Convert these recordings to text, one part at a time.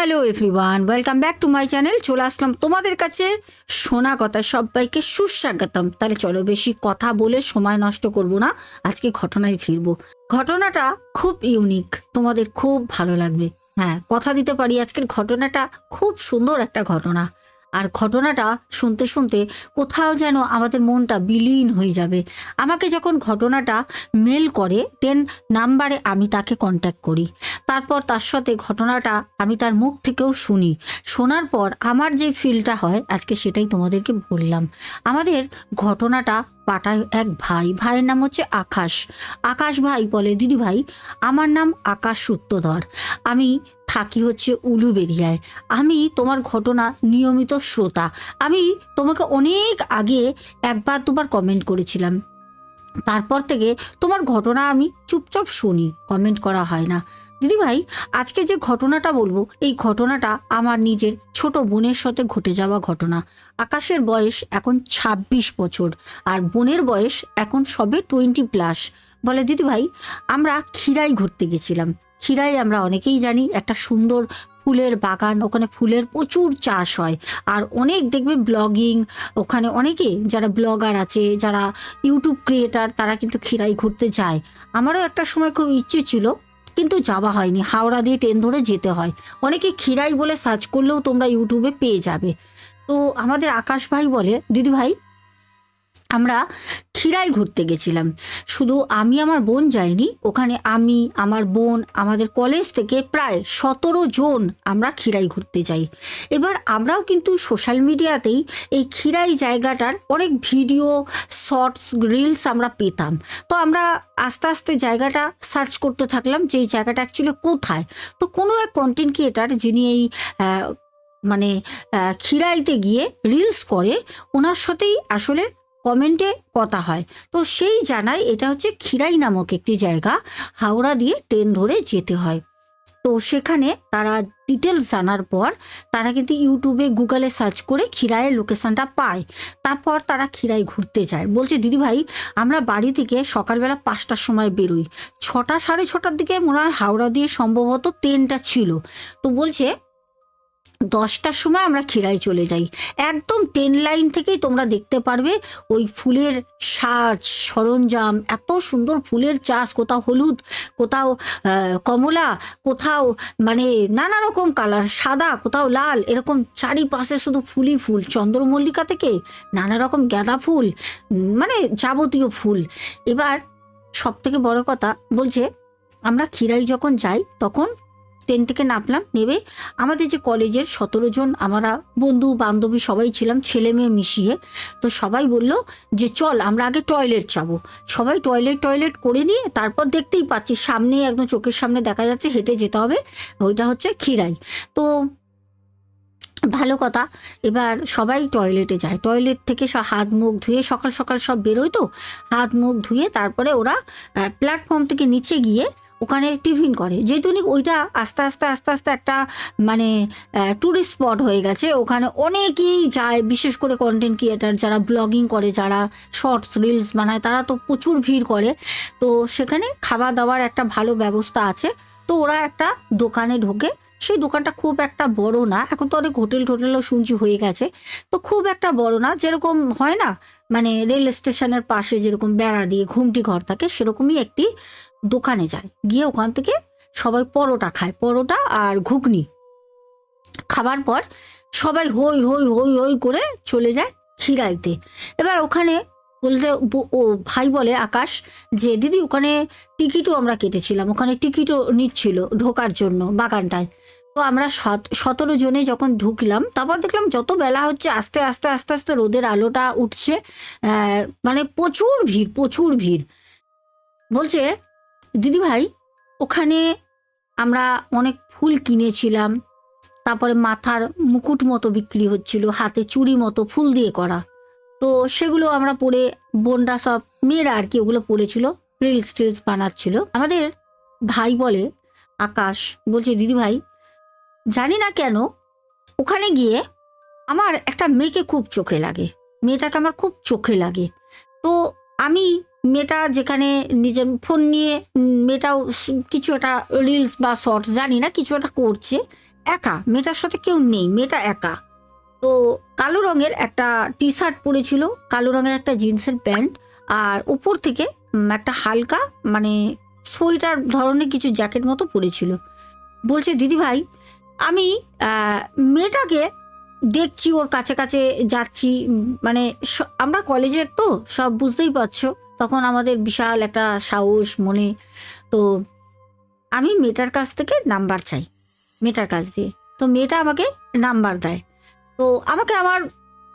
Hello everyone, welcome back to my channel. চলে আসলাম তোমাদের কাছে শোনা কথা, সবাইকে সুস্বাগতম। তাহলে চলো বেশি কথা বলে সময় নষ্ট করব না, আজকে ঘটনায় ফিরবো। ঘটনাটা খুব ইউনিক তোমাদের খুব ভালো লাগবে। হ্যাঁ কথা দিতে পারি, আজকের ঘটনাটা খুব সুন্দর একটা ঘটনা। আর ঘটনাটা শুনতে শুনতে কোথাও যেন আমাদের মনটা বিলীন হয়ে যাবে। আমাকে যখন ঘটনাটা মেল করে দেন নাম্বারে আমি তাকে কন্ট্যাক্ট করি। তারপর তার সাথে ঘটনাটা আমি তার মুখ থেকেও শুনি। শোনার পর আমার যে ফিলটা হয়, আজকে সেটাই তোমাদেরকে বললাম। আমাদের ঘটনাটা পাঠায় এক ভাই। ভাইয়ের নাম হচ্ছে আকাশ। আকাশ ভাই বলে, দিদি ভাই, আমার নাম আকাশ সূত্রধর আমি থাকি হচ্ছে উলুবেরিয়ায়। আমি তোমার ঘটনা নিয়মিত শ্রোতা। আমি তোমাকে অনেক আগে একবার দুবার কমেন্ট করেছিলাম। তারপর থেকে তোমার ঘটনা আমি চুপচাপ শুনি। কমেন্ট করা হয় না। দিদিভাই, আজকে যে ঘটনাটা বলব, এই ঘটনাটা আমার নিজের ছোট বোনের সাথে ঘটে যাওয়া ঘটনা। আকাশের বয়স এখন ২৬ বছর, আর বোনের বয়স এখন সবে টোয়েন্টি প্লাস। বলে, দিদিভাই, আমরা ক্ষীরাই ঘুরতে গেছিলাম। ক্ষীরাই আমরা অনেকেই জানি, একটা সুন্দর ফুলের বাগান, ওখানে ফুলের প্রচুর চাষ হয়। আর অনেক দেখবে ব্লগিং, ওখানে অনেকে যারা ব্লগার আছে, যারা ইউটিউব ক্রিয়েটার, তারা কিন্তু ক্ষীরাই ঘুরতে যায়। আমারও একটা সময় খুব ইচ্ছে ছিল কিন্তু যাওয়া হয়নি। হাওড়া দিয়ে ট্রেন ধরে যেতে হয়। অনেকে ক্ষীরাই বলে সার্চ করলেও তোমরা ইউটিউবে পেয়ে যাবে। তো আমাদের আকাশ ভাই বলে, দিদি ভাই, আমরা ক্ষীরাই ঘুরতে গেছিলাম। শুধু আমি আমার বোন যাইনি, ওখানে আমি, আমার বোন, আমাদের কলেজ থেকে প্রায় সতেরো জন আমরা ক্ষীরাই ঘুরতে যাই। এবার আমরাও কিন্তু সোশ্যাল মিডিয়াতেই এই ক্ষীরাই জায়গাটার অনেক ভিডিও শর্টস রিলস আমরা পেতাম। তো আমরা আস্তে আস্তে জায়গাটা সার্চ করতে থাকলাম যে এই জায়গাটা অ্যাকচুয়ালি কোথায়। তো কোনো এক কন্টেন্ট ক্রিয়েটার যিনি এই মানে খিরাইতে গিয়ে রিলস করে, ওনার সাথেই আসলে কমেন্টে কথা হয়। তো সেই জানায় এটা হচ্ছে ক্ষীরাই নামক একটি জায়গা, হাওড়া দিয়ে ট্রেন ধরে যেতে হয়। তো সেখানে তারা ডিটেলস জানার পর তারা কিন্তু ইউটিউবে, গুগলে সার্চ করে ক্ষীরাইয়ের লোকেশনটা পায়। তারপর তারা ক্ষীরাই ঘুরতে যায়। বলছে, দিদি ভাই, আমরা বাড়ি থেকে সকালবেলা পাঁচটার সময় বেরোই। ছটা, সাড়ে ছটার দিকে মনে হয় হাওড়া দিয়ে সম্ভবত ট্রেনটা ছিল। তো বলছে দশটার সময় আমরা ক্ষীরাই চলে যাই। একদম ট্রেন লাইন থেকেই তোমরা দেখতে পারবে ওই ফুলের সাজ, সরঞ্জাম, এত সুন্দর ফুলের চাষ, কোথাও হলুদ, কোথাও কমলা, কোথাও মানে নানা রকম কালার সাদা, কোথাও লাল, এরকম চারিপাশে শুধু ফুলই ফুল। চন্দ্রমল্লিকা থেকে নানা রকম গাঁদা ফুল মানে যাবতীয় ফুল। এবার সব থেকে বড় কথা বলছে, আমরা ক্ষীরাই যখন যাই, তখন ট্রেন থেকে নামলাম নেবে আমাদের যে কলেজের সতেরো জন আমরা বন্ধু বান্ধবী সবাই ছিলাম, ছেলে মেয়ে মিশিয়ে। তো সবাই বলল যে চল আমরা আগে টয়লেট যাব। সবাই টয়লেট টয়লেট করে নিয়ে তারপর দেখতেই পাচ্ছি সামনে একদম চোখের সামনে দেখা যাচ্ছে হেঁটে যেতে হবে। ওইটা হচ্ছে ক্ষীরাই। তো ভালো কথা, এবার সবাই টয়লেটে যায়। টয়লেট থেকে সব হাত মুখ ধুয়ে সকাল সকাল সব বেরোয় তো, হাত মুখ ধুয়ে তারপরে ওরা প্ল্যাটফর্ম থেকে নিচে গিয়ে ওখানে টিফিন করে। যেহেতু ওইটা আস্তে আস্তে আস্তে আস্তে একটা মানে ট্যুরিস্ট স্পট হয়ে গেছে, ওখানে অনেকেই যায়, বিশেষ করে কন্টেন্ট ক্রিয়েটার যারা ব্লগিং করে, যারা শর্টস রিলস বানায়, তারা তো প্রচুর ভিড় করে। তো সেখানে খাওয়া দাওয়ার একটা ভালো ব্যবস্থা আছে। তো ওরা একটা দোকানে ঢোকে। সেই দোকানটা খুব একটা বড় না, এখন তো অনেক হোটেল টোটেলও শুনছি হয়ে গেছে। তো খুব একটা বড় না, যেরকম হয় না মানে রেল স্টেশনের পাশে যেরকম বেড়া দিয়ে ঘুমটি ঘর থাকে, সেরকমই একটি দোকানে যায়। গিয়ে ওখান থেকে সবাই পরোটা খায়, পরোটা আর ঘুগনি। খাবার পর সবাই হই হই হই হই করে চলে যায় ক্ষীরাইতে এবার ওখানে বলতে ও ভাই বলে আকাশ যে, দিদি, ওখানে টিকিটও আমরা কেটেছিলাম। ওখানে টিকিটও নিচ্ছিল ঢোকার জন্য বাগানটায়। তো আমরা সত- সতেরো জনে যখন ঢুকলাম, তারপর দেখলাম যত বেলা হচ্ছে, আস্তে আস্তে আস্তে আস্তে রোদের আলোটা উঠছে। মানে প্রচুর ভিড় প্রচুর ভিড়। বলছে দিদি ভাই ওখানে আমরা অনেক ফুল কিনেছিলাম। তারপরে মাথার মুকুট মতো বিক্রি হচ্ছিল, হাতে চুড়ি মতো ফুল দিয়ে করা। তো সেগুলো আমরা পরে বোনরা সব মেয়েরা আর কি ওগুলো পরেছিল, রিলস টিলস বানাচ্ছিল। আমাদের ভাই বলে, আকাশ, বলছে দিদি ভাই জানি না কেন ওখানে গিয়ে আমার একটা মেয়েকে খুব চোখে লাগে। মেয়েটাকে আমার খুব চোখে লাগে। তো আমি মেয়েটা যেখানে নিজের ফোন নিয়ে মেয়েটাও কিছু একটা রিলস বা শর্টস জানি না, কিছু একটা করছে, একা। মেয়েটার সাথে কেউ নেই, মেয়েটা একা। তো কালো রঙের একটা টি শার্ট পরেছিল, কালো রঙের একটা জিন্সের প্যান্ট, আর উপর থেকে একটা হালকা মানে সোয়েটার ধরনের কিছু জ্যাকেট মতো পরেছিল। বলছে, দিদি ভাই, আমি মেয়েটাকে দেখছি, ওর কাছে কাছে যাচ্ছি মানে আমরা কলেজের তো, সব বুঝতেই পারছ। তখন আমাদের বিশাল একটা সাহস, মনে। তো আমি মেয়েটার কাছ থেকে নাম্বার চাই, মেয়েটার কাছ দিয়ে। তো মেয়েটা আমাকে নাম্বার দেয়। তো আমাকে আমার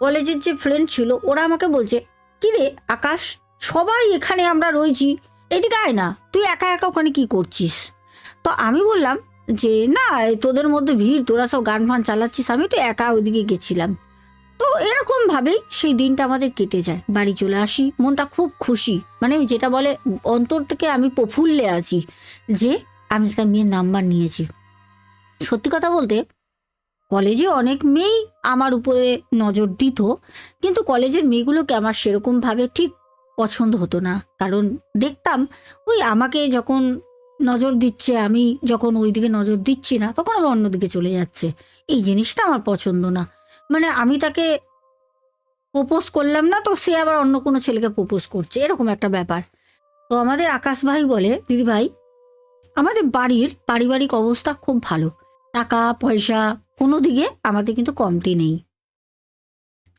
কলেজের যে ফ্রেন্ড ছিল, ওরা আমাকে বলছে কিরে আকাশ, সবাই এখানে আমরা রয়েছি, এদিকে আয় না, তুই একা একা ওখানে কি করছিস? তো আমি বললাম যে, না তোদের মধ্যে ভিড়, তোরা সব গান ফান চালাচ্ছিস, আমি তো একা ওইদিকে গেছিলাম। তো এরকম ভাবেই সেই দিনটা আমাদের কেটে যায়। বাড়ি চলে আসি, মনটা খুব খুশি। মানে যেটা বলে, অন্তর থেকে আমি প্রফুল্লে আছি যে আমি একটা মেয়ের নাম্বার নিয়েছি। সত্যি কথা বলতে, কলেজে অনেক মেয়েই আমার উপরে নজর দিত, কিন্তু কলেজের মেয়েগুলোকে আমার সেরকমভাবে ঠিক পছন্দ হতো না। কারণ দেখতাম, ওই আমাকে যখন নজর দিচ্ছে, আমি যখন ওই দিকে নজর দিচ্ছি না, তখন আবার অন্যদিকে চলে যাচ্ছে। এই জিনিসটা আমার পছন্দ না। মানে আমি তাকে প্রপোজ করলাম না, তো সে আবার অন্য কোনো ছেলেকে প্রপোজ করছে, এরকম একটা ব্যাপার। তো আমাদের আকাশ ভাই বলে, দিদি ভাই, আমাদের বাড়ির পারিবারিক অবস্থা খুব ভালো। টাকা, পয়সা, কোনো দিকে আমাদের কিন্তু কমতি নেই।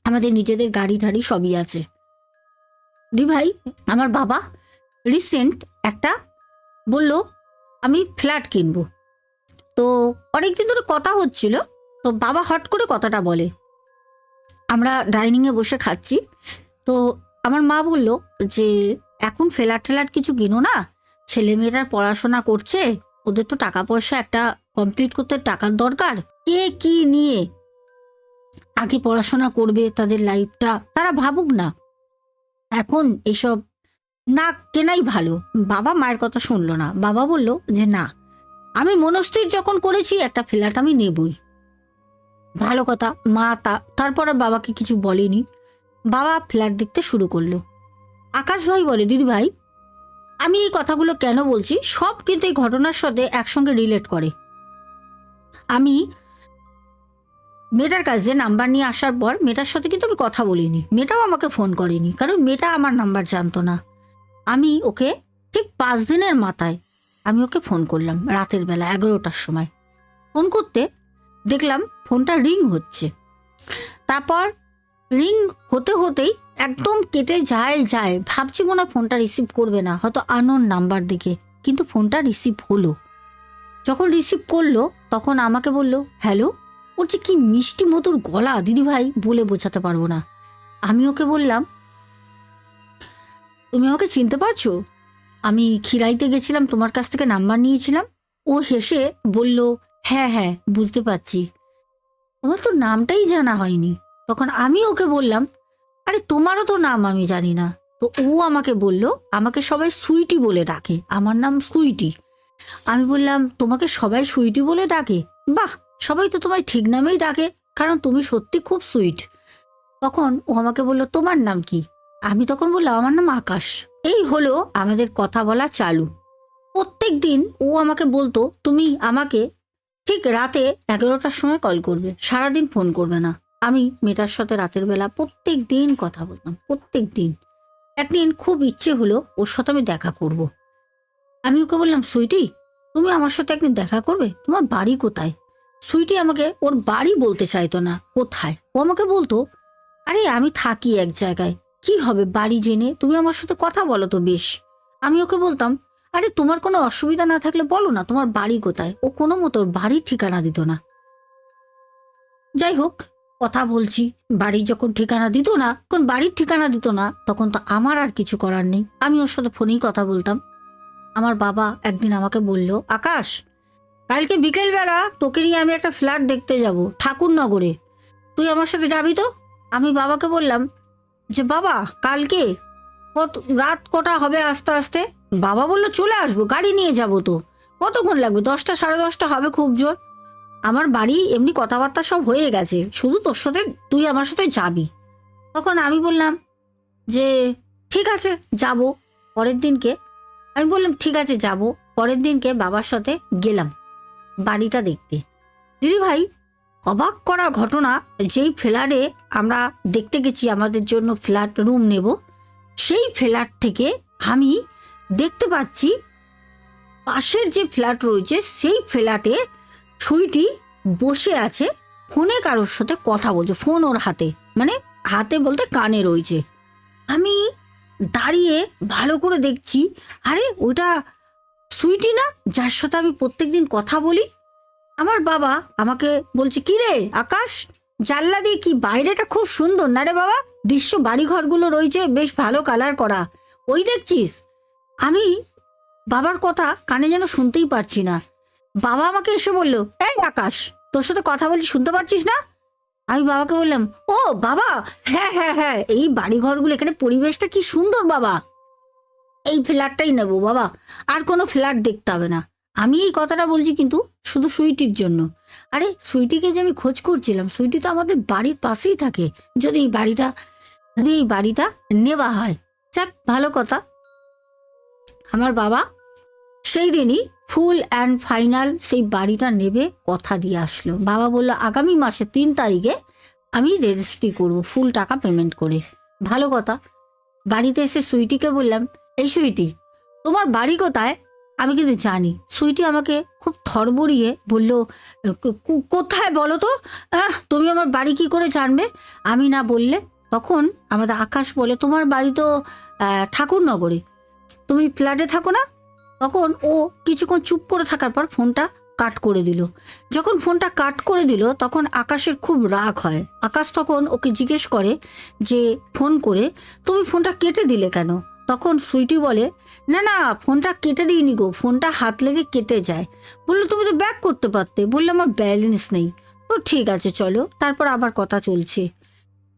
আমাদের নিজেদের গাড়ি ধাড়ি সবই আছে। দি ভাই, আমার বাবা রিসেন্ট একটা বলল, আমি ফ্ল্যাট কিনবো। তো অনেকদিন ধরে কথা হচ্ছিল তো বাবা হট করে কথাটা বলে। আমরা ডাইনিংয়ে বসে খাচ্ছি। তো আমার মা বলল যে, এখন ফেলার ঠেলার কিছু কিনো না? ছেলেমেয়েরা পড়াশোনা করছে, ওদের তো টাকা পয়সা একটা কমপ্লিট করতে টাকার দরকার। কে কি নিয়ে আগে পড়াশোনা করবে তাদের লাইফটা তারা ভাবুক না। এখন এসব না কেনাই ভালো। বাবা মায়ের কথা শুনলো না। বাবা বলল যে, না, আমি মনস্থির যখন করেছি, একটা ফ্ল্যাট আমি নেবই। ভালো কথা, মা তা, তারপর আর বাবাকে কিছু বলেনি। বাবা ফ্ল্যাট দেখতে শুরু করল। আকাশ ভাই বলে, দিদি ভাই, আমি এই কথাগুলো কেন বলছি? সব কিন্তু এই ঘটনার সাথে একসঙ্গে রিলেট করে। আমি মেয়েটার কাছে নাম্বার নিয়ে আসার পর মেয়েটার সাথে কিন্তু আমি কথা বলিনি। মেয়েটাও আমাকে ফোন করেনি, কারণ মেয়েটা আমার নাম্বার জানতো না। আমি ওকে ঠিক পাঁচ দিনের মাথায় আমি ওকে ফোন করলাম, রাতের বেলা এগারোটার সময়। ফোন করতে দেখলাম ফোনটা রিং হচ্ছে। তারপর রিং হতে হতেই একদম কেটে যায় যায় ভাবছি মনে হয় ফোনটা রিসিভ করবে না, হয়তো আনন নাম্বার দিকে। কিন্তু ফোনটা রিসিভ হলো। যখন রিসিভ করল, তখন আমাকে বলল, হ্যালো? ওর যে কি মিষ্টি মধুর গলা, দিদিভাই বলে বোঝাতে পারব না। আমি ওকে বললাম, তুমি আমাকে চিনতে পারছ? আমি খিরাইতে গেছিলাম, তোমার কাছ থেকে নাম্বার নিয়েছিলাম। ও হেসে বলল হ্যাঁ হ্যাঁ বুঝতে পারছি। তোমার তো নামটাই জানা হয়নি। তখন আমি ওকে বললাম, আরে, তোমারও তো নাম আমি জানি না। তো ও আমাকে বলল, আমাকে সবাই সুইটি বলে ডাকে। আমার নাম সুইটি। আমি বললাম, তোমাকে সবাই সুইটি বলে ডাকে? বাহ, সবাই তো তোমায় ঠিক নামেই ডাকে, কারণ তুমি সত্যি খুব সুইট। তখন ও আমাকে বলল, তোমার নাম কি? আমি তখন বললাম, আমার নাম আকাশ। এই হলো আমাদের কথা বলা চালু। প্রত্যেক দিন ও আমাকে বলতো, তুমি আমাকে ঠিক রাতে এগারোটার সময় কল করবে, সারাদিন ফোন করবে না। আমি মেয়েটার সাথে রাতের বেলা প্রত্যেক দিন কথা বলতাম, প্রত্যেক দিন। একদিন খুব ইচ্ছে হলো ওর সাথে আমি দেখা করব। আমি ওকে বললাম, সুইটি, তুমি আমার সাথে একদিন দেখা করবে? তোমার বাড়ি কোথায়? সুইটি আমাকে ওর বাড়ি বলতে চাইতো না, কোথায়? ও আমাকে বলতো, আরে, আমি থাকি এক জায়গায়। কি হবে বাড়ি জেনে তুমি আমার সাথে কথা বলো তো বেশ। আমি ওকে বলতাম আরে তোমার কোনো অসুবিধা না থাকলে বলো না, তোমার বাড়ি কোথায়? ও কোনো মতো বাড়ির ঠিকানা দিত না। যাই হোক, কথা বলছি বাড়ির যখন ঠিকানা দিত না, কোন বাড়ির ঠিকানা দিত না, তখন তো আমার আর কিছু করার নেই। আমি ওর সাথে ফোনেই কথা বলতাম। আমার বাবা একদিন আমাকে বলল, আকাশ, কালকে বিকেলবেলা তোকে নিয়ে আমি একটা ফ্ল্যাট দেখতে যাব, ঠাকুরনগরে। তুই আমার সাথে যাবি তো? আমি বাবাকে বললাম, যে বাবা, কালকে কত, রাত কটা হবে আস্তে আস্তে? বাবা বলল, চলে আসব, গাড়ি নিয়ে যাব তো। কতক্ষণ লাগবে? দশটা, সাড়ে দশটা হবে খুব জোর। আমার বাড়ি এমনি কথাবার্তা সব হয়ে গেছে। শুধু তোর সাথে, তুই আমার সাথে যাবি। তখন আমি বললাম যে, ঠিক আছে, যাব পরের দিনকে। আমি বললাম, ঠিক আছে, যাব পরের দিনকে বাবার সাথে গেলাম বাড়িটা দেখতে। দিদি ভাই, অবাক করা ঘটনা, যেই ফ্ল্যাটে আমরা দেখতে গেছি, আমাদের জন্য ফ্ল্যাট রুম নেব, সেই ফ্ল্যাট থেকে আমি দেখতে পাচ্ছি পাশের যে ফ্ল্যাট রয়েছে, সেই ফ্ল্যাটে ছুইটি বসে আছে। ফোনে কারোর সাথে কথা বলছে, ফোন ওর হাতে মানে হাতে বলতে কানে রয়েছে। আমি দাঁড়িয়ে ভালো করে দেখছি, আরে ওইটা সুইটি না, যার সাথে আমি প্রত্যেকদিন কথা বলি? আমার বাবা আমাকে বলছে, কি রে আকাশ, জানলা দিয়ে কি বাইরেটা খুব সুন্দর, না রে বাবা? দৃশ্য বাড়িঘরগুলো রয়েছে, বেশ ভালো কালার করা। ওই দেখছিস? আমি বাবার কথা কানে যেন শুনতেই পারছি না। বাবা আমাকে এসে বলল, এই আকাশ, তোর সাথে কথা বলছি শুনতে পাচ্ছিস না? আমি বাবাকে বললাম, ও, বাবা হ্যাঁ হ্যাঁ হ্যাঁ এই বাড়ি ঘরগুলো এখানে পরিবেশটা কি সুন্দর বাবা। এই ফ্ল্যাটটাই নেব বাবা, আর কোনো ফ্ল্যাট দেখতে হবে না। আমি এই কথাটা বলছি কিন্তু শুধু সুইটির জন্য। আরে, সুইটিকে যে আমি খোঁজ করছিলাম, সুইটি তো আমাদের বাড়ির পাশেই থাকে। যদি এই বাড়িটা, যদি এই বাড়িটা নেওয়া হয়, যাক, ভালো কথা। আমার বাবা? সেই দিনই ফুল অ্যান্ড ফাইনাল সেই বাড়িটা নেবে কথা দিয়ে আসলো। বাবা বলল, আগামী মাসে তিন তারিখে আমি রেজিস্ট্রি করব ফুল টাকা পেমেন্ট করে। ভালো কথা। বাড়িতে এসে সুইটিকে বললাম, এই সুইটি, তোমার বাড়ি কোথায়? আমি কিন্তু জানি। সুইটি আমাকে খুব থরবড়িয়ে বলল, "কো- কো- কোথায় বলো তো? তুমি আমার বাড়ি কি করে জানবে? আমি না বললে তখন আমাদের আকাশ বলে, তোমার বাড়ি তো ঠাকুরনগরে। তুমি ফ্ল্যাটে থাকো না? তখন ও কিছুক্ষণ চুপ করে থাকার পর ফোনটা কাট করে দিল। যখন ফোনটা কাট করে দিল, তখন আকাশের খুব রাগ হয়। আকাশ তখন ওকে জিজ্ঞেস করে যে, ফোন করে? তুমি ফোনটা কেটে দিলে কেন? তখন সুইটি বলে, না না, ফোনটা কেটে দিইনি গো। ফোনটা হাত লেগে কেটে যায়। বলল, তুমি তো ব্যাক করতে পারতে। বললে আমার ব্যালেন্স নেই। তো ঠিক আছে, চলো। তারপর আবার কথা চলছে।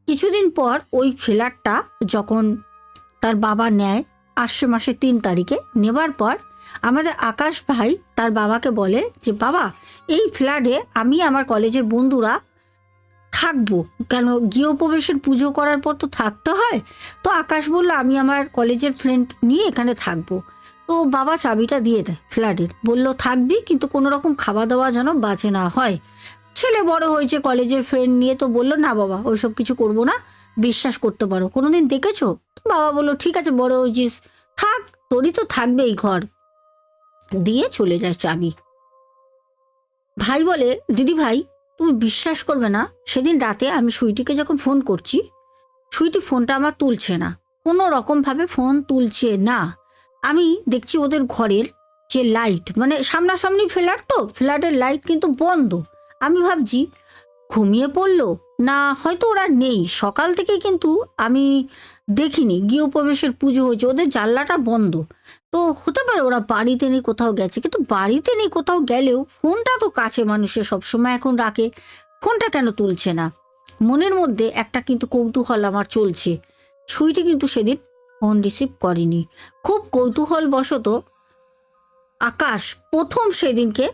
কিছুদিন পর ওই ফ্ল্যাটটা যখন তার বাবা নেয় আসছে মাসে তিন তারিখে নেবার পর আমাদের আকাশ ভাই তার বাবাকে বলে যে, বাবা, এই ফ্ল্যাটে আমি আমার কলেজের বন্ধুরা থাকব। কেন গৃহপ্রবেশের পুজো করার পর তো থাকতে হয়? তো আকাশ বলল, আমি আমার কলেজের ফ্রেন্ড নিয়ে এখানে থাকব। তো বাবা চাবিটা দিয়ে দেয় ফ্ল্যাটের। বলল, থাকবি, কিন্তু কোনো রকম খাওয়া দাওয়া যেন বাঁচে না হয়। ছেলে বড় হয়েছে কলেজের ফ্রেন্ড নিয়ে তো বলল, না বাবা, ওইসব কিছু করব না। বিশ্বাস করতে পারো। কোনোদিন দেখেছ? তো বাবা বলল, ঠিক আছে বড় হয়েছিস। থাক, তোরই তো থাকবে এই ঘর। দিয়ে চলে যায় চাবি ভাই বলে, দিদি ভাই, তুমি বিশ্বাস করবে না, সেদিন রাতে আমি সুইটিকে যখন ফোন করছি, সুইটি ফোনটা আমার তুলছে না। কোনো রকমভাবে ফোন তুলছে না। আমি দেখছি ওদের ঘরের যে লাইট মানে সামনাসামনি ফ্ল্যাট তো, ফ্ল্যাটের লাইট কিন্তু বন্ধ। আমি ভাবছি, ঘুমিয়ে পড়ল না, হয়তো ওরা নেই। সকাল থেকে কিন্তু আমি দেখিনি। গৃহপ্রবেশের পুজো হয়েছে। ওদের জানলাটা বন্ধ। তো হতে পারে ওরা বাড়িতে নেই, কোথাও গেছে। কিন্তু বাড়িতে নেই, কোথাও গেলেও ফোনটা তো কাছে মানুষের সবসময় এখন রাখে। ফোনটা কেন তুলছে না? মনের মধ্যে একটা কিন্তু কৌতূহল আমার চলছে। সুইটি কিন্তু সেদিন ফোন রিসিভ করেনি। খুব কৌতূহল বশত আকাশ প্রথম সেদিনকে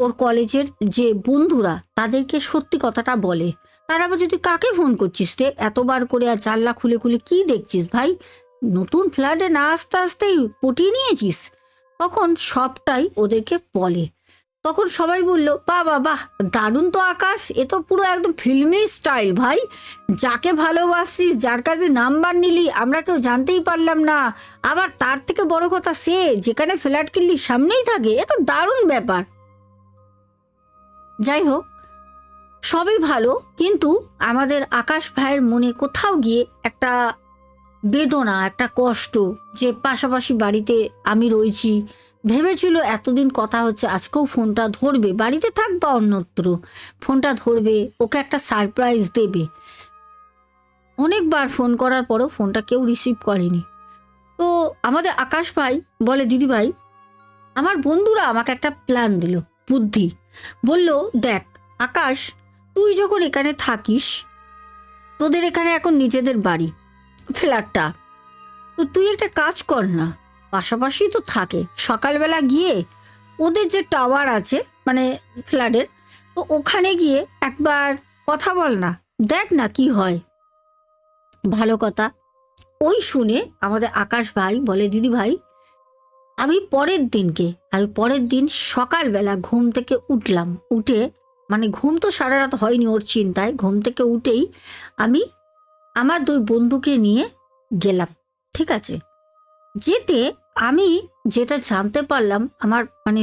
ওর কলেজের যে বন্ধুরা, তাদেরকে সত্যি কথাটা বলে। তার আবার যদি কাকে ফোন করছিস রে? এতবার করে আর জানলা খুলে খুলে কি দেখছিস ভাই? নতুন ফ্ল্যাটে না আসতে আসতেই পটিয়ে নিয়েছিস? তখন সবটাই ওদেরকে বলে। তখন সবাই বলল বা বাহ বাহ, দারুণ তো আকাশ। এ তো পুরো একদম ফিল্মি স্টাইল ভাই। যাকে ভালোবাসিস, যার কাছে নাম্বার নিলি, আমরা কেউ জানতেই পারলাম না। আবার তার থেকে বড় কথা সে, যেখানে ফ্ল্যাট কিনলি সামনেই থাকে, এ তো দারুণ ব্যাপার। যাই হোক সবই ভালো, কিন্তু আমাদের আকাশ ভাইয়ের মনে কোথাও গিয়ে একটা বেদনা, একটা কষ্ট যে পাশাপাশি বাড়িতে আমি রয়েছি। ভেবেছিল এতদিন কথা হচ্ছে, আজকেও ফোনটা ধরবে, বাড়িতে থাক বা অন্যত্র, ফোনটা ধরবে, ওকে একটা সারপ্রাইজ দেবে। অনেকবার ফোন করার পরও ফোনটা কেউ রিসিভ করেনি। তো আমাদের আকাশ ভাই বলে, দিদি ভাই, আমার বন্ধুরা আমাকে একটা প্ল্যান দিল, বুদ্ধি। বলল, দেখ, আকাশ তুই যখন এখানে থাকিস, তোদের এখানে এখন নিজেদের বাড়ি। ফ্ল্যাটটা। তো তুই একটা কাজ কর না। পাশাপাশি তো থাকে। সকালবেলা গিয়ে ওদের যে টাওয়ার আছে মানে ফ্ল্যাটের, তো ওখানে গিয়ে একবার কথা বল না। দেখ না কি হয়। ভালো কথা। ওই শুনে আমাদের আকাশ ভাই বলে, দিদি ভাই, আমি পরের দিনকে, আমি পরের দিন সকালবেলা ঘুম থেকে উঠলাম। উঠে মানে ঘুম তো সারা রাত হয়নি ওর চিন্তায়, ঘুম থেকে উঠেই আমি আমার দুই বন্ধুকে নিয়ে গেলাম, ঠিক আছে? যেতে আমি যেটা জানতে পারলাম, আমার মানে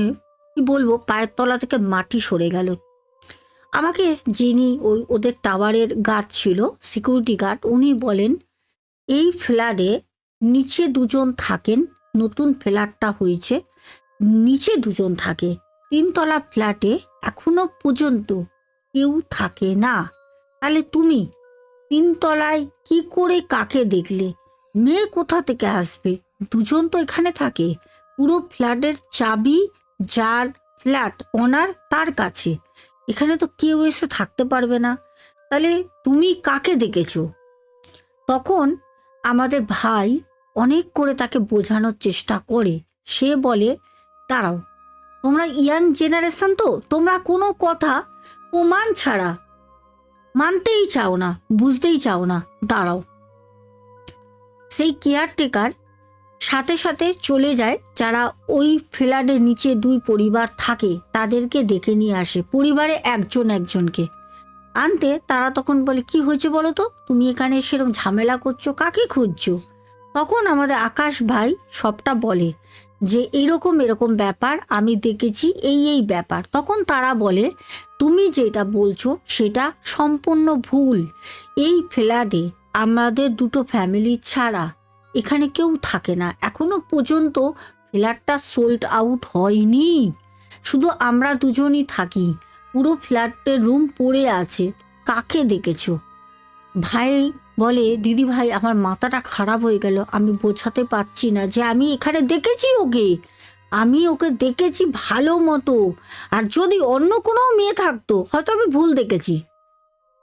কি বলব, পায়ের তলা থেকে মাটি সরে গেল। আমাকে যিনি ওই ওদের টাওয়ারের গার্ড ছিল সিকিউরিটি গার্ড উনি বলেন, এই ফ্ল্যাটে নিচে দুজন থাকেন, নতুন ফ্ল্যাটটা হয়েছে, নিচে দুজন থাকে। তিনতলা ফ্ল্যাটে এখনও পর্যন্ত কেউ থাকে না। তাহলে তুমি তিনতলায় কি করে কাকে দেখলে? মেয়ে কোথা থেকে আসবে? দুজন তো এখানে থাকে। পুরো ফ্ল্যাটের চাবি, যার ফ্ল্যাট ওনার, তার কাছে। এখানে তো কেউ এসে থাকতে পারবে না। তাহলে তুমি কাকে দেখেছ? তখন আমাদের ভাই অনেক করে তাকে বোঝানোর চেষ্টা করে। সে বলে, দাঁড়াও তোমরা ইয়াং জেনারেশন তো, তোমরা কোনো কথা প্রমাণ ছাড়া মানতেই চাও না, বুঝতেই চাও না। দাঁড়াও। সেই কেয়ারটেকার সাথে সাথে চলে যায়, যারা ওই ফ্ল্যাটের নিচে দুই পরিবার থাকে, তাদেরকে ডেকে নিয়ে আসে। পরিবারে একজন একজনকে। আনতে তারা তখন বলে, কি হয়েছে বলো তো? তুমি এখানে সেরকম ঝামেলা করছ, কাকে খুঁজছো? তখন আমাদের আকাশ ভাই সবটা বলে। যে এরকম এরকম ব্যাপার আমি দেখেছি, এই এই ব্যাপার। তখন তারা বলে, তুমি যেটা বলছো সেটা সম্পূর্ণ ভুল। এই ফ্ল্যাটে আমাদের দুটো ফ্যামিলি ছাড়া এখানে কেউ থাকে না। এখনও পর্যন্ত ফ্ল্যাটটা সোল্ড আউট হয়নি। শুধু আমরা দুজনই থাকি। পুরো ফ্ল্যাটের রুম পড়ে আছে। কাকে দেখেছ? ভাই বলে, দিদি ভাই, আমার মাথাটা খারাপ হয়ে গেল। আমি বোঝাতে পারছি না যে আমি এখানে দেখেছি ওকে। আমি ওকে দেখেছি ভালো মতো। আর যদি অন্য কোনো মেয়ে থাকতো, হয়তো আমি ভুল দেখেছি।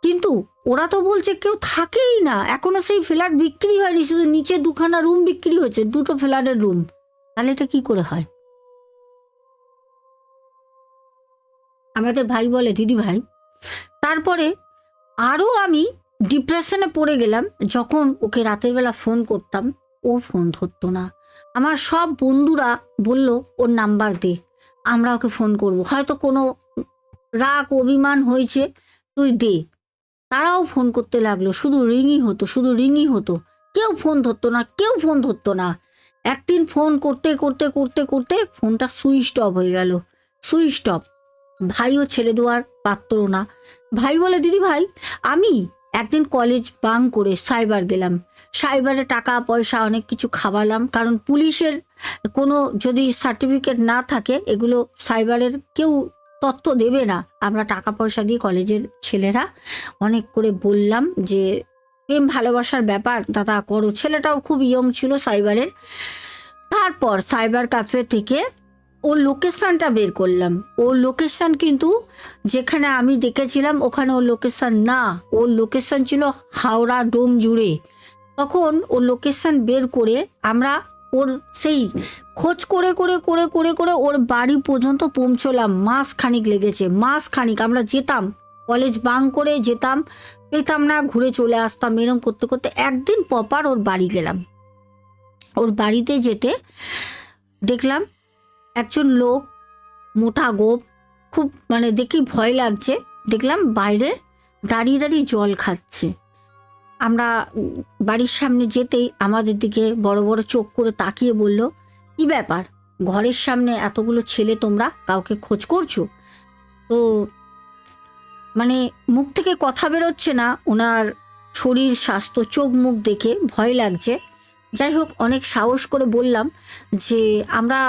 কিন্তু ওরা তো বলছে কেউ থাকেই না। এখনও সেই ফ্ল্যাট বিক্রি হয়নি, শুধু নিচে দুখানা রুম বিক্রি হয়েছে দুটো ফ্ল্যাটের রুম। তাহলে এটা কি করে হয়? আমাদের ভাই বলে, দিদি ভাই, তারপরে আরও আমি ডিপ্রেশনে পড়ে গেলাম, যখন ওকে রাতের বেলা ফোন করতাম, ও ফোন ধরতো না। আমার সব বন্ধুরা বলল, ওর নাম্বার দে, আমরা ওকে ফোন করব। হয়তো কোনো রাগ, অভিমান হয়েছে, তুই দে। তারাও ফোন করতে লাগল, শুধু রিংই হতো, শুধু রিংই হতো। কেউ ফোন ধরতো না, কেউ ফোন ধরতো না। একদিন ফোন করতে করতে করতে করতে ফোনটা সুইচ অফ হয়ে গেল। সুইচ অফ ভাইও ছেড়ে দেওয়ার পাত্র না। ভাই বলে, দিদি ভাই, আমি একদিন কলেজ বাং করে সাইবার গেলাম। সাইবারে টাকা, পয়সা, অনেক কিছু খাওয়ালাম। কারণ পুলিশের কোনো যদি সার্টিফিকেট না থাকে, এগুলো সাইবারের কেউ তথ্য দেবে না। আমরা টাকা, পয়সা দিয়ে কলেজের ছেলেরা অনেক করে বললাম যে, প্রেম, ভালোবাসার ব্যাপার, দাদা, করো। ছেলেটাও খুব ইয়ং ছিল সাইবারের তারপর সাইবার ক্যাফে থেকে ওর লোকেশনটা বের করলাম। ওর লোকেশন কিন্তু যেখানে আমি দেখেছিলাম, ওখানে ওর লোকেশন না। ওর লোকেশন ছিল হাওড়া ডোম জুড়ে। তখন ওর লোকেশন বের করে আমরা ওর সেই খোঁজ করে করে করে করে করে ওর বাড়ি পর্যন্ত পৌঁছলাম। মাস খানিক লেগেছে মাস খানিক আমরা যেতাম, কলেজ বাং করে যেতাম, পেতাম না, ঘুরে চলে আসতাম এরম করতে করতে একদিন পপার ওর বাড়ি গেলাম। ওর বাড়িতে যেতে দেখলাম একজন লোক, মোটা গোপ, খুব মানে দেখি ভয় লাগছে। দেখলাম বাইরে দাঁড়িয়ে দাঁড়িয়ে জল খাচ্ছে। আমরা বাড়ির সামনে যেতেই আমাদের দিকে বড় বড় চোখ করে তাকিয়ে বলল, কি ব্যাপার? ঘরের সামনে এতগুলো ছেলে তোমরা কাউকে খোঁজ করছ? তো মানে মুখ থেকে কথা বেরোচ্ছে না, ওনার শরীর, স্বাস্থ্য, চোখ মুখ দেখে ভয় লাগছে। যাই হোক অনেক সাহস করে বললাম যে, আমরা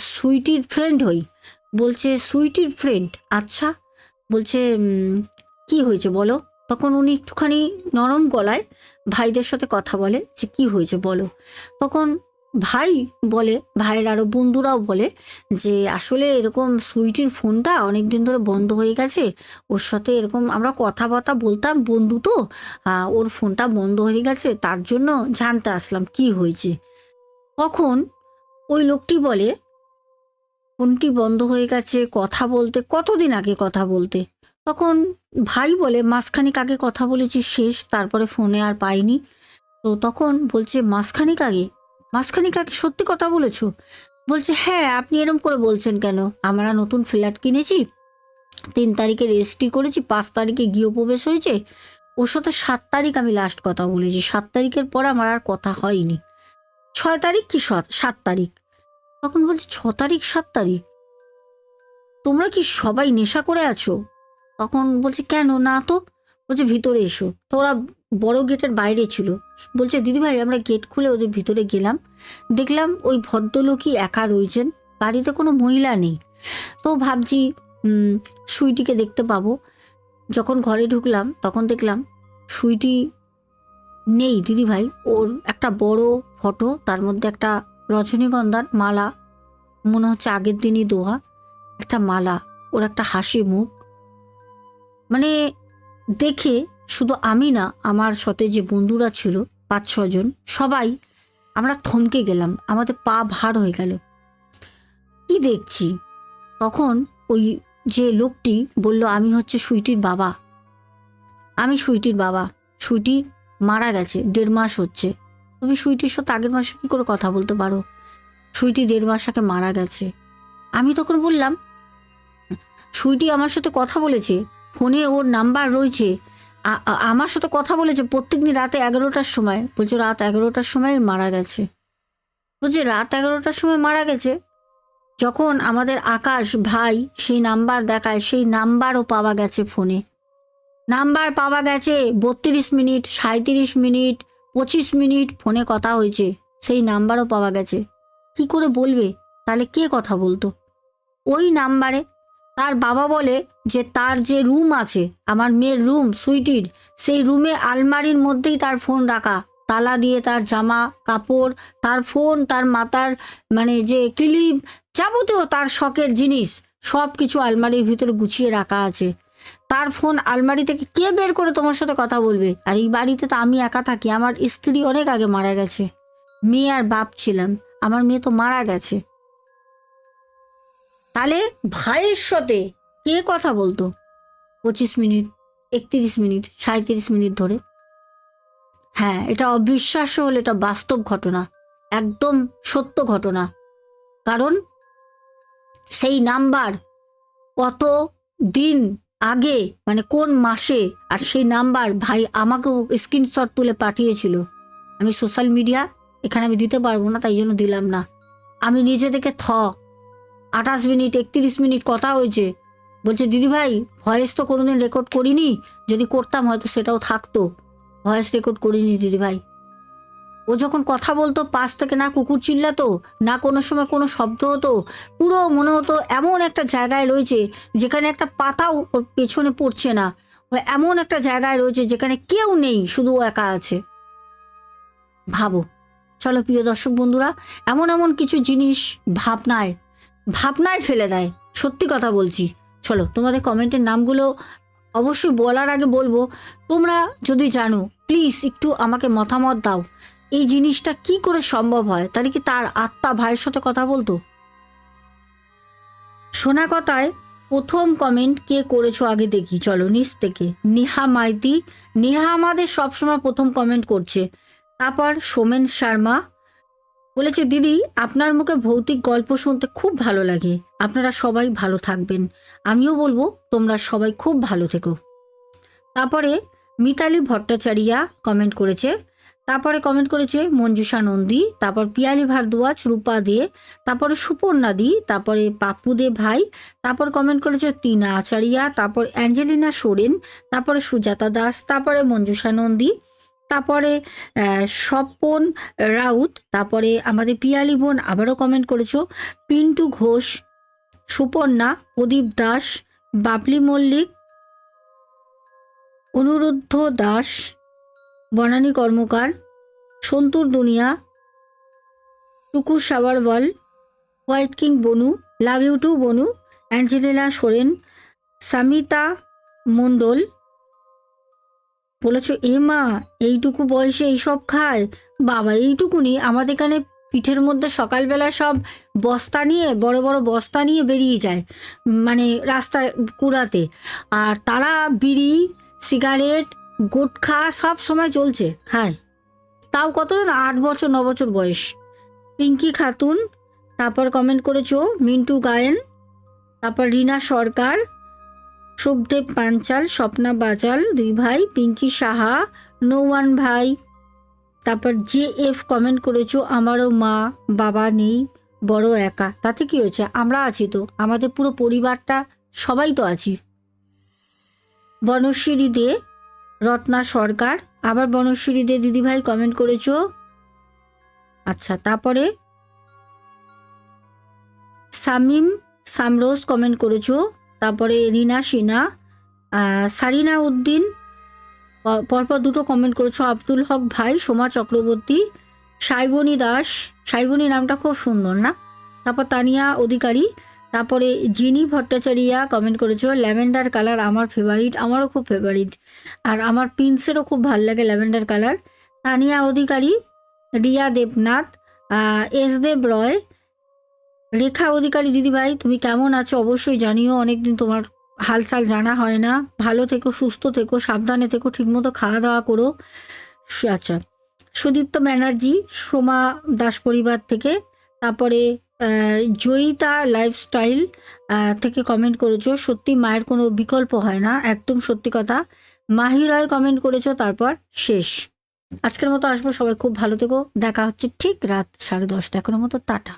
সুইটির ফ্রেন্ড হই। বলছে, সুইটির ফ্রেন্ড আচ্ছা। বলছে কি হয়েছে বলো? তখন উনি একটুখানি নরম গলায় ভাইদের সাথে কথা বলে যে, কি হয়েছে বলো? তখন ভাই বলে, ভাইয়ের আরও বন্ধুরাও বলে যে, আসলে এরকম সুইটির ফোনটা অনেক দিন ধরে বন্ধ হয়ে গেছে। ওর সাথে এরকম আমরা কথা কথাবার্তা বলতাম, বন্ধু তো ওর ফোনটা বন্ধ হয়ে গেছে, তার জন্য জানতে আসলাম কি হয়েছে। তখন ওই লোকটি বলে, ফোনটি বন্ধ হয়ে গেছে, কথা বলতে, কতদিন আগে কথা বলতে? তখন ভাই বলে, মাসখানিক আগে কথা বলেছি, শেষ, তারপরে ফোনে আর পাইনি। তো তখন বলছে, মাসখানিক আগে? মাসখানিক আগে সত্যি কথা বলেছ? বলছে হ্যাঁ আপনি এরম করে বলছেন কেন? আমরা নতুন ফ্ল্যাট কিনেছি, তিন তারিখে রেজিস্ট্রি করেছি, পাঁচ তারিখে গৃহপ্রবেশ হয়েছে। ওর সাথে সাত তারিখ আমি লাস্ট কথা বলেছি। সাত তারিখের পর আমার আর কথা হয়নি। ছয় তারিখ কি সাত? তারিখ। তখন বলছে, ছ তারিখ, সাত তারিখ? তোমরা কি সবাই নেশা করে আছো? তখন বলছে, কেন? না তো? বলছে, ভিতরে এসো। তো ওরা বড় গেটের বাইরে ছিল। বলছে, দিদিভাই, আমরা গেট খুলে ওদের ভিতরে গেলাম। দেখলাম ওই ভদ্রলোকই একা রয়েছেন। বাড়িতে কোনো মহিলা নেই। তো ভাবছি সুইটিকে দেখতে পাবো। যখন ঘরে ঢুকলাম, তখন দেখলাম সুইটি নেই দিদিভাই। ওর একটা বড় ফটো, তার মধ্যে একটা রজনীগন্ধার মালা, মনে হচ্ছে আগের দিনই দোয়া একটা মালা। ওর একটা হাসি মুখ। মানে দেখে শুধু আমি না, আমার সাথে যে বন্ধুরা ছিল, পাঁচ ছজন, সবাই আমরা থমকে গেলাম, আমাদের পা ভার হয়ে গেল। কি দেখছি? তখন ওই যে লোকটি বলল, আমি হচ্ছে সুইটির বাবা। আমি সুইটির বাবা। সুইটি মারা গেছে, দেড় মাস হচ্ছে। তুমি সুইটির সাথে আগের মাসে কী করে কথা বলতে পারো? সুইটি দেড় মাস আগে মারা গেছে। আমি তখন বললাম, সুইটি আমার সাথে কথা বলেছে, ফোনে ওর নাম্বার রয়েছে আমার সাথে কথা বলেছে প্রত্যেকদিন রাতে এগারোটার সময়, বলছে রাত এগারোটার সময় মারা গেছে। বলছে রাত এগারোটার সময় মারা গেছে, যখন আমাদের আকাশ ভাই সেই নাম্বার দেখায়, সেই নাম্বারও পাওয়া গেছে ফোনে। নাম্বার পাওয়া গেছে বত্রিশ মিনিট সাঁত্রিশ মিনিট, পঁচিশ মিনিট ফোনে কথা হয়েছে, সেই নাম্বারও পাওয়া গেছে। কি করে বলবে? তাহলে কে কথা বলতো? ওই নাম্বারে তার বাবা বলে যে তার যে রুম আছে, আমার মেয়ের রুম, সুইটির, সেই রুমে আলমারির মধ্যেই তার ফোন রাখা। তালা দিয়ে তার জামা, কাপড়, তার ফোন, তার মাতার মানে যে ক্লিপ, যাবতীয় তার শখের জিনিস সব কিছু আলমারির ভিতরে গুছিয়ে রাখা আছে। তার ফোন আলমারি থেকে কে বের করে তোমার সাথে কথা বলবে? আর এই বাড়িতে তো আমি একা থাকি, আমার স্ত্রী অনেক আগে মারা গেছে। মেয়ে আর বাপ ছিলাম, আমার মেয়ে তো মারা গেছে। তাহলে ভাইয়ের সাথে কে কথা বলতো? পঁচিশ মিনিট, একত্রিশ মিনিট সাঁত্রিশ মিনিট ধরে। হ্যাঁ এটা অবিশ্বাস্য হলে এটা বাস্তব ঘটনা, একদম সত্য ঘটনা। কারণ সেই নাম্বার কত দিন আগে মানে কোন মাসে, আর সেই নাম্বার ভাই আমাকেও স্ক্রিনশট তুলে পাঠিয়েছিল। আমি সোশ্যাল মিডিয়া এখানে আমি দিতে পারব না, তাই জন্য দিলাম না। আমি নিজে থেকে থ আঠাশ মিনিট, একত্রিশ মিনিট কথা হয়েছে। বলছে, দিদি ভাই ভয়েস তো কোনোদিন রেকর্ড করিনি। যদি করতাম হয়তো সেটাও থাকতো। ভয়েস রেকর্ড করিনি দিদি ভাই। ও যখন কথা বলতো, পাশ থেকে না কুকুর চিল্লাতো, না কোনো সময় কোনো শব্দ হতো, পুরো মনে হতো এমন একটা জায়গায় রয়েছে যেখানে একটা পাতাও পেছনে পড়ছে না। ও এমন একটা জায়গায় রয়েছে যেখানে কেউ নেই, শুধু একা আছে। ভাবো। চলো প্রিয় দর্শক বন্ধুরা, এমন এমন কিছু জিনিস ভাবনায় ভাবনায় ফেলে দেয়। সত্যি কথা বলছি। চলো, তোমাদের কমেন্টের নামগুলো অবশ্যই বলার আগে বলব। তোমরা যদি জানো প্লিজ একটু আমাকে মতামত দাও। এই জিনিসটা কি করে সম্ভব হয়? তাহলে কি তার আত্মা ভাইয়ের সাথে কথা বলতো? শোনা কথায়, প্রথম কমেন্ট কে করেছ আগে দেখি। চলো, নিচ থেকে। নেহা মাইতি। নেহা আমাদের সবসময় প্রথম কমেন্ট করছে। তারপর সোমেন শর্মা। বলেছে, দিদি, আপনার মুখে ভৌতিক গল্প শুনতে খুব ভালো লাগে। আপনারা সবাই ভালো থাকবেন। আমিও বলব, তোমরা সবাই খুব ভালো থেকো। তারপরে মিতালি ভট্টাচারিয়া কমেন্ট করেছে। তারপরে কমেন্ট করেছে মঞ্জুষা নন্দী, তারপর পিয়ালি ভারদ্বাজ, রূপা দে, তারপরে সুপর্ণা দি, তারপরে পাপু দে ভাই, তারপর কমেন্ট করেছে টিনা আচারিয়া, তারপর অ্যাঞ্জেলিনা সোরেন, তারপরে সুজাতা দাস, তারপরে মঞ্জুষা নন্দী তারপরে স্বপন রাউত, তারপরে আমাদের পিয়ালি বোন আবারও কমেন্ট করেছ। পিন্টু ঘোষ, সুপর্ণা, প্রদীপ দাস, বাবলি মল্লিক, অনুরুদ্ধ Das, Banani Karmakar, Santoor Duniya, Tuku Sabharwal, white king Bonu, love you too Bonu, Angelina Soren, Samita Mondal বলেছ এ মা এইটুকু বয়সে এইসব খায়? বাবা, এইটুকুনি আমাদের এখানে পিঠের মধ্যে সকালবেলা সব বস্তা নিয়ে, বড় বড় বস্তা নিয়ে বেরিয়ে যায় মানে রাস্তায় কুড়াতে। আর তারা বিড়ি, সিগারেট, গুটখা সব সময় চলছে হ্যাঁ তাও কত আট বছর, ন বছর বয়স। পিঙ্কি খাতুন, তারপর কমেন্ট করেছ, মিন্টু গায়েন, তারপর রিনা সরকার শুভদেব পাঞ্চাল, স্বপ্না বাজাল, দুই ভাই, পিঙ্কি সাহা, নৌয়ান ভাই। তারপর জে এফ কমেন্ট করেছ, আমারও মা, বাবা নেই, বড় একা। তাতে কি হয়েছে? আমরা আছি তো, আমাদের পুরো পরিবারটা, সবাই তো আছি। বনশ্রী দে, রত্না সরকার। আবার বনশ্রী দে দিদিভাই কমেন্ট করেছ। আচ্ছা তারপরে সামিম সামরোজ কমেন্ট করেছ। তারপরে রিনা সিনা সারিনা উদ্দিন পরপর দুটো কমেন্ট করেছ। আব্দুল হক ভাই, সোমা চক্রবর্তী, সাইবনী দাস, সাইবনী নামটা খুব সুন্দর না? তারপর তানিয়া অধিকারী, তারপরে জিনি ভট্টাচারিয়া কমেন্ট করেছ, ল্যাভেন্ডার কালার আমার ফেভারিট আমারও খুব ফেভারিট আর আমার প্রিন্সেরও খুব ভালো লাগে lavender colour. Tania Adhikari, Riya Debnath S Dev Roy Rekha Adhikari দিদিভাই তুমি কেমন আছো? অবশ্যই জানিও, অনেকদিন তোমার হালচাল জানা হয় না। ভালো থেকো, সুস্থ থেকো, সাবধানে থেকো, ঠিকমতো খাওয়া দাওয়া করো আচ্ছা। সুদীপ্ত ব্যানার্জি, সোমা দাস পরিবার থেকে। তারপরে জয়িতা লাইফস্টাইল থেকে কমেন্ট করেছ। সত্যি মায়ের কোনো বিকল্প হয় না, একদম সত্যি কথা। মাহি রয় কমেন্ট করেছ, তারপর শেষ। আজকের মতো আসব, সবাই খুব ভালো থেকো। দেখা হচ্ছে ঠিক রাত সাড়ে দশটা, এখনও মতো টাটা।